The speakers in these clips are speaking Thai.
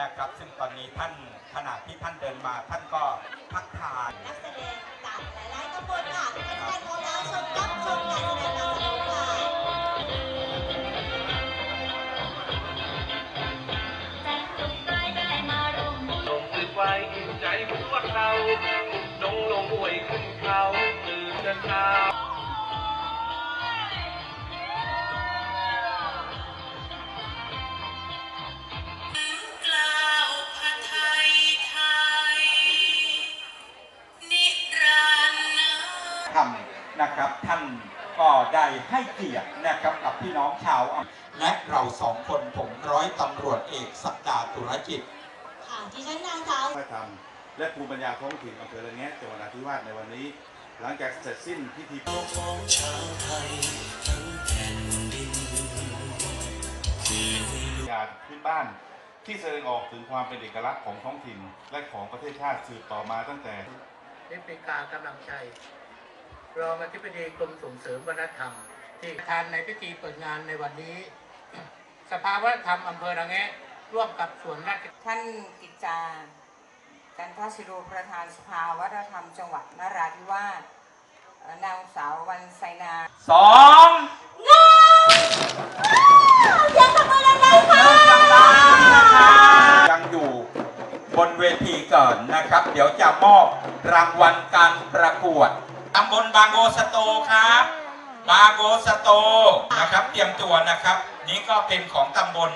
นะครับ ซึ่งตอนนี้ท่านขณะที่ท่านเดินมา ท่านก็พักทานนักแสดงจากหลายๆตำบลค่ะแฟนๆของเราชมรับชมการแสดงการแสดงค่ะลงลึกไว้อิ่มใจพวกเราจงลงหวยขึ้นเขาตื่นกันเช้า นะครับ ท่านก็ได้ให้เกียรตินะครับกับพี่น้องชาวอำและเราสองคนผมร้อยตำรวจเอกสักดาตุรจิตค่ะที่ฉันนางสาววัฒนธรรมและภูมิปัญญาท้องถิ่นอำเภอระแงะจังหวัดนราธิวาสในวันนี้ หลังจากเสร็จสิ้นพิธีของชาวไทยทั้งแผ่นดินคืนให้ลูกงานพื้นบ้านที่แสดงออกถึงความเป็นเอกลักษณ์ของท้องถิ่นและของประเทศชาติสืบต่อมาตั้งแต่นิปิกากำลังใจ รองอธิบดีกรมส่งเสริมวัฒนธรรม ที่ทานในพิธีเปิดงานในวันนี้ สภาวัฒนธรรมอำเภอระแงะร่วมกับส่วนราชการท่านกิจจาจันทศิโรประธานสภาวัฒนธรรมจังหวัดนราธิวาสเอ่อนางสาววันไซนาสองเสียงตบมือดังๆค่ะยังอยู่บนเวทีก่อนนะครับ เดี๋ยวจะมอบรางวัลการประกวด ตำบลบางโกสโตครับ บางโกสโตนะครับ เตรียมตัวนะครับ นี่ก็เป็นของตำบล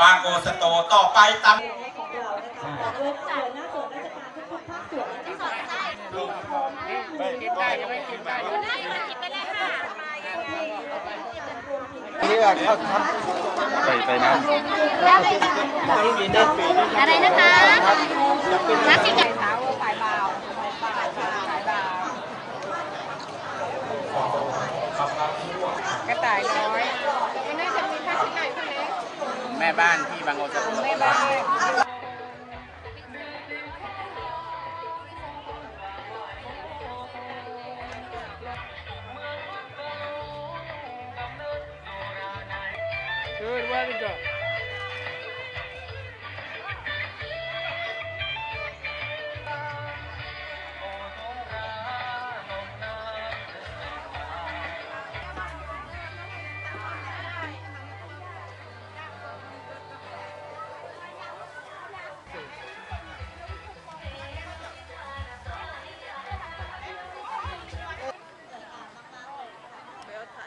บางโกสโตต่อไปตำของเรานะคะจากเว็บส่วนหน้าส่วนราชการทุกๆภาคส่วนและที่สอดใต้ลูกโป่งแม่มือกินได้ยังไม่กินได้อะไรนะคะ แม่บ้านที่บางโอสถ์เออว่าดีกว่า